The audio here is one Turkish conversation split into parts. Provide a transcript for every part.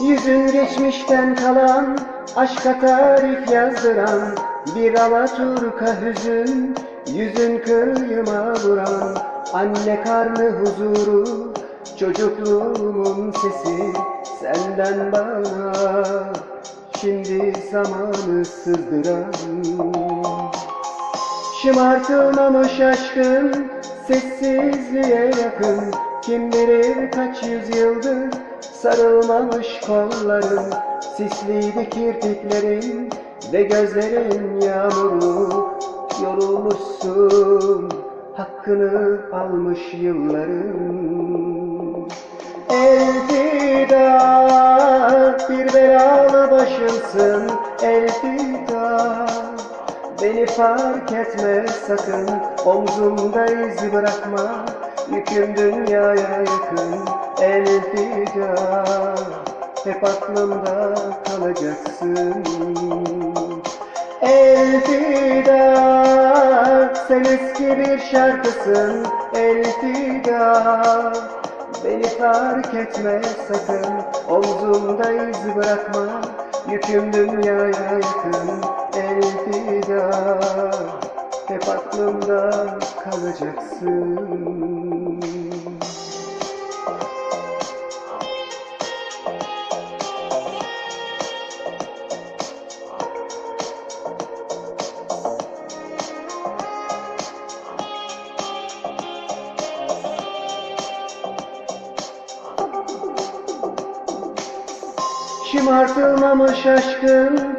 Yüzün geçmişten kalan Aşka tarif yazdıran Bir alaturka hüzün Yüzün kıyıma vuran. Anne karnı huzuru Çocukluğumun sesi Senden bana. Şimdi zamanı sızdıran. Şımartılmamış aşkın sessizliğe yakın. Kim bilir kaç yüzyıldır sarılmamış kolların Sisliydi kirpiklerin ve gözlerin yağmurlu. Yorulmuşsun hakkını almış yılların Elfida bir belalı başımsın Elfida Beni fark etme sakın Omzumda iz bırakma Yüküm dünyaya yakın Elfida Hep aklımda kalacaksın. Elfida Sen eski bir şarkısın. Elfida Beni fark etme sakın. Omzumda iz bırakma Yüküm dünyaya yakın. Elfida Hep aklımda kalacaksın. Şımartılmamış aşkın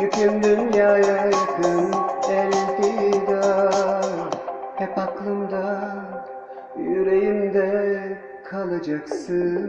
Yüküm dünyaya yakın Elfida Hep aklımda Yüreğimde kalacaksın